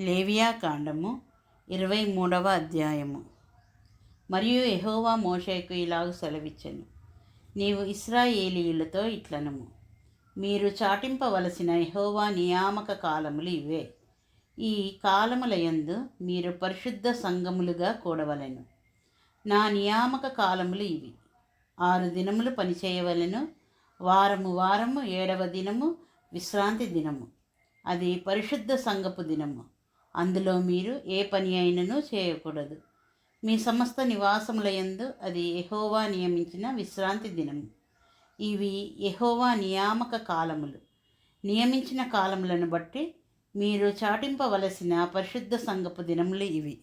లేవియా కాండము ఇరవై మూడవ అధ్యాయము. మరియు ఎహోవా మోషేకు ఇలాగ సెలవిచ్చెను. నీవు ఇస్రాయేలీయులతో ఇట్లనము. మీరు చాటింపవలసిన ఎహోవా నియామక కాలములు ఇవే. ఈ కాలములయందు మీరు పరిశుద్ధ సంఘములుగా కూడవలెను. నా నియామక కాలములు ఇవి. ఆరు దినములు పనిచేయవలెను. వారము వారము ఏడవ దినము విశ్రాంతి దినము. అది పరిశుద్ధ సంఘపు దినము. అందులో మీరు ఏ పని అయినను చేయకూడదు. మీ సమస్త నివాసములయందు అది ఎహోవా నియమించిన విశ్రాంతి దినము ఇవి ఎహోవా నియామక కాలములు. నియమించిన కాలములను బట్టి మీరు చాటింపవలసిన పరిశుద్ధ సంగపు దినములు ఇవి.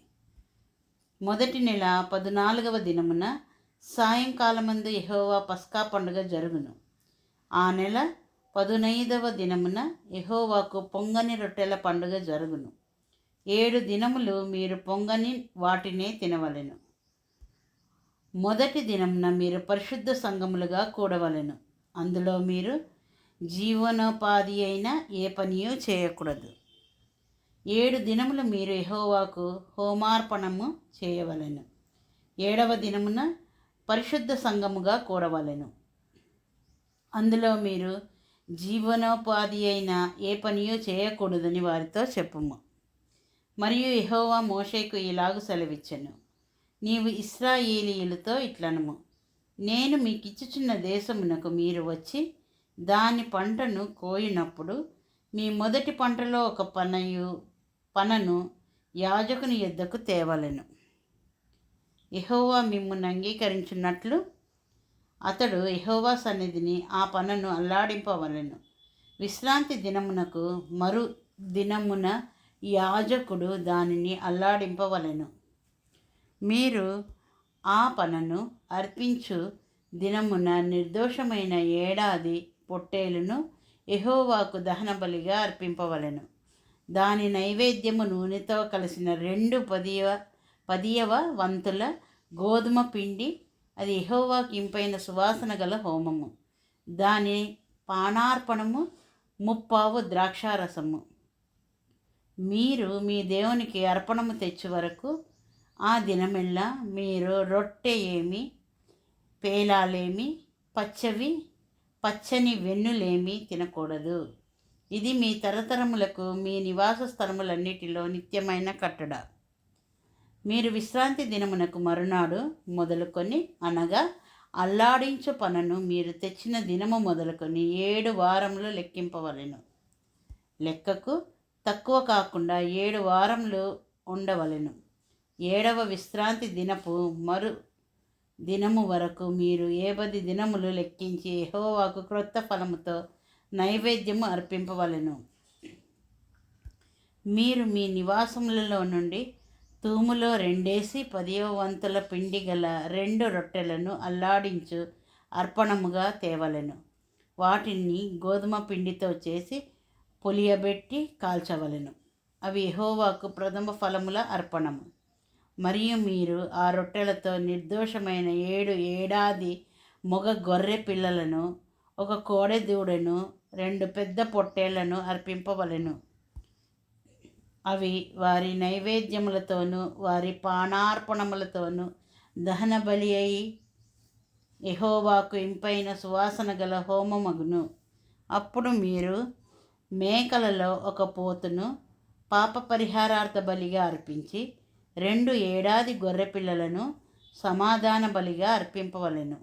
మొదటి నెల పద్నాలుగవ దినమున సాయంకాలమందు ఎహోవా పస్కా పండుగ జరుగును. ఆ నెల పదునైదవ దినమున ఎహోవాకు పొంగని రొట్టెల పండుగ జరుగును. ఏడు దినములు మీరు పొంగని వాటినే తినవలెను. మొదటి దినమున మీరు పరిశుద్ధ సంఘములుగా కూడవలెను. అందులో మీరు జీవనోపాధి అయిన ఏ పనియూ చేయకూడదు. ఏడు దినములు మీరు ఎహోవాకు హోమార్పణము చేయవలెను. ఏడవ దినమున పరిశుద్ధ సంఘముగా కూడవలెను. అందులో మీరు జీవనోపాధి అయిన ఏ పనియూ చేయకూడదని వారితో చెప్పుము. మరియు యహోవా మోషేకు ఇలాగు సెలవిచ్చెను. నీవు ఇస్రాయేలీయులతో ఇట్లనము. నేను మీకు ఇచ్చుచున్న దేశమునకు మీరు వచ్చి దాని పంటను కోయినప్పుడు మీ మొదటి పంటలో ఒక పనయు పనను యాజకుని ఎద్దకు తేవలెను. ఎహోవా మిమ్మల్ని అంగీకరించున్నట్లు అతడు యెహోవా సన్నిధిని ఆ పనను అల్లాడింపవలెను. విశ్రాంతి దినమునకు మరు దినమున యాజకుడు దానిని అల్లాడింపవలెను. మీరు ఆ పనను అర్పించు దినమున నిర్దోషమైన ఏడాది పొట్టేలును ఎహోవాకు దహనబలిగా అర్పింపవలను అర్పింపవలెను. దాని నైవేద్యము నూనెతో కలిసిన రెండు పదివ పదియవ వంతుల గోధుమ పిండి అది యెహోవాకి ఇంపైన సువాసన గల హోమము. దాని పానార్పణము ముప్పావు ద్రాక్షారసము. మీరు మీ దేవునికి అర్పణము తెచ్చు వరకు ఆ దినమెల్లా మీరు రొట్టె ఏమి పేలాలేమి పచ్చవి పచ్చని వెన్నులేమి తినకూడదు. ఇది మీ తరతరములకు మీ నివాస స్థలములన్నిటిలో నిత్యమైన కట్టడ. మీరు విశ్రాంతి దినమునకు మరునాడు మొదలుకొని అనగా అల్లాడించు పనును మీరు తెచ్చిన దినము మొదలుకొని ఏడు వారములు లెక్కింపవలెను. లెక్కకు తక్కువ కాకుండా ఏడు వారములు ఉండవలెను. ఏడవ విశ్రాంతి దినపు మరు దినము వరకు మీరు ఏబది దినములు లెక్కించి ఎహోవాకు క్రొత్త ఫలముతో నైవేద్యము అర్పింపవలను. మీరు మీ నివాసములలో నుండి తూములో రెండేసి పదివ వంతుల పిండి గల రెండు రొట్టెలను అల్లాడించు అర్పణముగా తేవలెను. వాటిని గోధుమ పిండితో చేసి పులియబెట్టి కాల్చవలెను. అవి యహోవాకు ప్రథమ ఫలముల అర్పణము. మరియు మీరు ఆ రొట్టెలతో నిర్దోషమైన ఏడు ఏడాది మొగ గొర్రె పిల్లలను ఒక కోడెదూడను రెండు పెద్ద పొట్టేళ్ళను అర్పింపవలెను. అవి వారి నైవేద్యములతోనూ వారి పానార్పణములతోనూ దహన బలి అయి యహోవాకు ఇంపైన సువాసన గల హోమమగును. అప్పుడు మీరు మేకలలో ఒక పోతును పాప పరిహారార్థ బలిగా అర్పించి రెండు ఏడాది గొర్రెపిల్లలను సమాధాన బలిగా అర్పింపవలెను.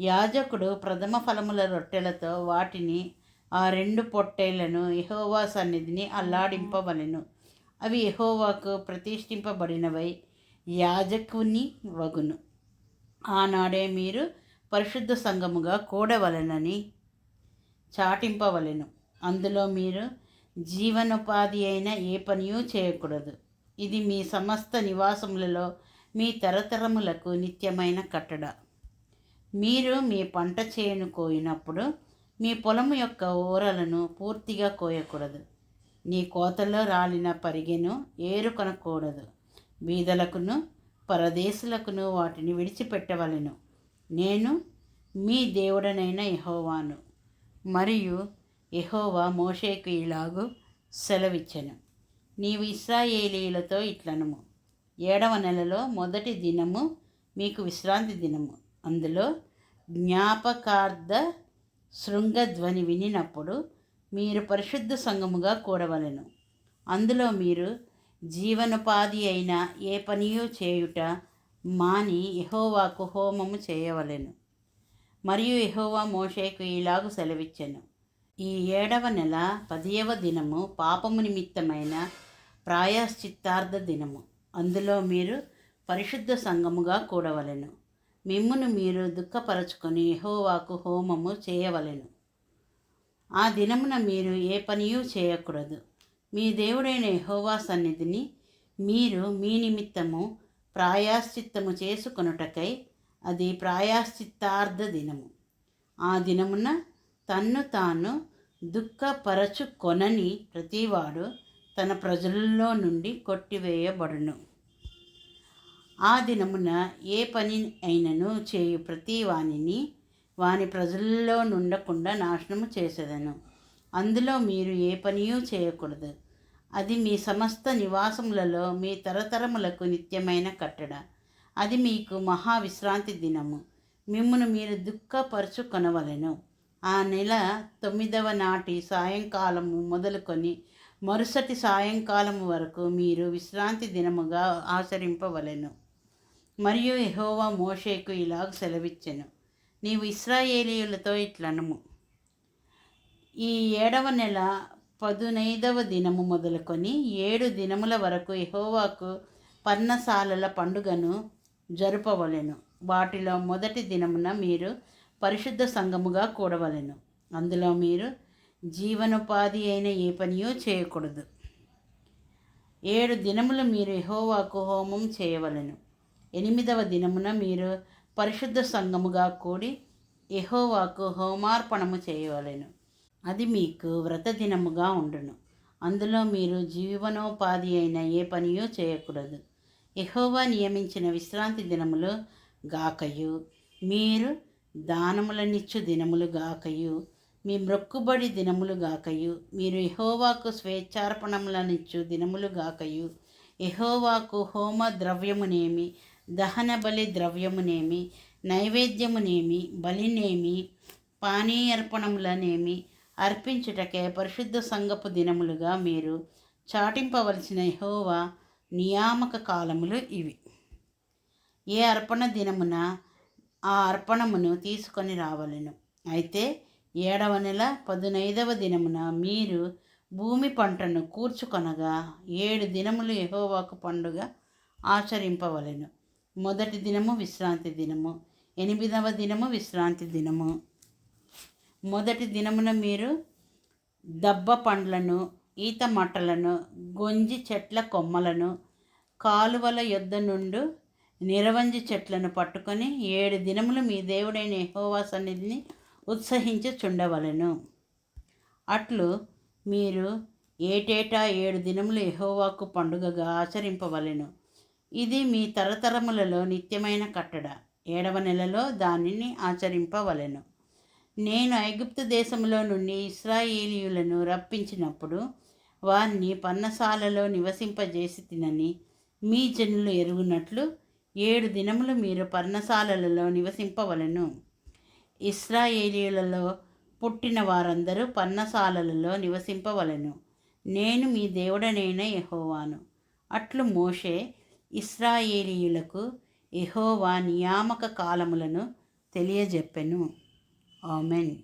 యాజకుడు ప్రథమ ఫలముల రొట్టెలతో వాటిని ఆ రెండు పొట్టేళ్ళను యహోవా సన్నిధిని అల్లాడింపవలెను. అవి యహోవాకు ప్రతిష్ఠింపబడినవై యాజకుని వగును. ఆనాడే మీరు పరిశుద్ధ సంఘముగా కూడవలెనని చాటింపవలెను. అందులో మీరు జీవనోపాధి అయిన ఏ పనియూ చేయకూడదు. ఇది మీ సమస్త నివాసములలో మీ తరతరములకు నిత్యమైన కట్టడ. మీరు మీ పంట చేను కోయినప్పుడు మీ పొలము యొక్క ఊరలను పూర్తిగా కోయకూడదు. నీ కోతలో రాలిన పరిగెను ఏరుకొనకూడదు బీదలకును పరదేశులకును వాటిని విడిచిపెట్టవలెను. నేను మీ దేవుడనైన యహోవాను. మరియు యహోవా మోషేకు ఇలాగు సెలవిచ్చెను. నీవు ఇస్రాయేలీలతో ఇట్లనము. ఏడవ నెలలో మొదటి దినము మీకు విశ్రాంతి దినము. అందులో జ్ఞాపకార్థ శృంగధ్వని వినినప్పుడు మీరు పరిశుద్ధ సంఘముగా కూడవలెను. అందులో మీరు జీవనోపాధి అయిన ఏ పనియూ చేయుట మాని యహోవాకు హోమము చేయవలెను. మరియు యహోవా మోషేకు ఇలాగు సెలవిచ్చెను. ఈ ఏడవ నెల పదియవ దినము పాపము నిమిత్తమైన ప్రాయశ్చిత్తార్థ దినము. అందులో మీరు పరిశుద్ధ సంఘముగా కూడవలెను. మిమ్మును మీరు దుఃఖపరచుకొని యహోవాకు హోమము చేయవలెను. ఆ దినమున మీరు ఏ పనియూ చేయకూడదు. మీ దేవుడైన యహోవా సన్నిధిని మీరు మీ నిమిత్తము ప్రాయాశ్చిత్తము చేసుకొనుటకై అది ప్రాయాశ్చిత్తార్థ దినము. ఆ దినమున తన్ను తాను దుఃఖపరచుకొనని ప్రతివాడు తన ప్రజలలో నుండి కొట్టివేయబడును. ఆ దినమున ఏ పని అయినను చేయు ప్రతి వానిని వాని ప్రజల్లో నుండకుండా నాశనము చేసేదను. అందులో మీరు ఏ పనియూ చేయకూడదు. అది మీ సమస్త నివాసములలో మీ తరతరములకు నిత్యమైన కట్టడ. అది మీకు మహావిశ్రాంతి దినము. మిమ్మను మీరు దుఃఖపరచుకొనవలెను ఆ నెల తొమ్మిదవ నాటి సాయంకాలము మొదలుకొని మరుసటి సాయంకాలం వరకు మీరు విశ్రాంతి దినముగా ఆచరింపవలెను. మరియు ఎహోవా మోషేకు ఇలాగ సెలవిచ్చెను. నీవు ఇస్రాయేలీయులతో ఇట్లనము. ఈ ఏడవ నెల పదునైదవ దినము మొదలుకొని ఏడు దినముల వరకు ఎహోవాకు పర్ణశాలల పండుగను జరుపవలెను. వాటిలో మొదటి దినమున మీరు పరిశుద్ధ సంఘముగా కూడవలెను. అందులో మీరు జీవనోపాధి అయిన ఏ పనియో చేయకూడదు. ఏడు దినములు మీరు యహోవాకు హోమం చేయవలెను. ఎనిమిదవ దినమున మీరు పరిశుద్ధ సంఘముగా కూడి యహోవాకు హోమార్పణము చేయవలెను. అది మీకు వ్రత దినముగా ఉండును. అందులో మీరు జీవనోపాధి అయిన ఏ పనియో చేయకూడదు. యహోవా నియమించిన విశ్రాంతి దినములు గాకయు. మీరు దానములనిచ్చు దినములు గాకయు. మీ మ్రొక్కుబడి దినములు గాకయు. మీరు ఎహోవాకు స్వేచ్ఛార్పణములనిచ్చు దినములు గాకయు. హోమ ద్రవ్యమునేమి దహన బలి ద్రవ్యమునేమి నైవేద్యమునేమి బలినేమి పానీయర్పణములనేమి అర్పించుటకే పరిశుద్ధ సంగపు దినములుగా మీరు చాటింపవలసిన యహోవా నియామక కాలములు ఇవి. ఏ అర్పణ దినమున ఆ అర్పణమును తీసుకొని రావలను. అయితే ఏడవ నెల పదునైదవ దినమున మీరు భూమి పంటను కూర్చుకొనగా ఏడు దినములు యహోవాకు పండుగ ఆచరింపవలను. మొదటి దినము విశ్రాంతి దినము ఎనిమిదవ దినము విశ్రాంతి దినము. మొదటి దినమున మీరు దబ్బ పండ్లను ఈత మట్టలను గొంజి చెట్ల కొమ్మలను కాలువల యొద్ద నుండు నిరవంజి చెట్లను పట్టుకొని ఏడు దినములు మీ దేవుడైన యహోవా సన్నిధిని ఉత్సహించి చుండవలను అట్లు మీరు ఏటేటా ఏడు దినములు యహోవాకు పండుగగా ఆచరింపవలను. ఇది మీ తరతరములలో నిత్యమైన కట్టడ. ఏడవ నెలలో దానిని ఆచరింపవలెను. నేను ఐగుప్తు దేశంలో నుండి ఇస్రాయేలీయులను రప్పించినప్పుడు వారిని పన్నసాలలో నివసింపజేసి తినని మీ జనులు ఎరుగునట్లు ఏడు దినములు మీరు పర్ణశాలలలో నివసింపవలను. ఇస్రాయేలీలలో పుట్టిన వారందరూ పర్ణశాలలలో నివసింపవలను. నేను మీ దేవుడనైన యహోవాను. అట్లు మోషే ఇస్రాయేలీయులకు యహోవా నియామక కాలములను తెలియజెప్పెను. ఆమెన్.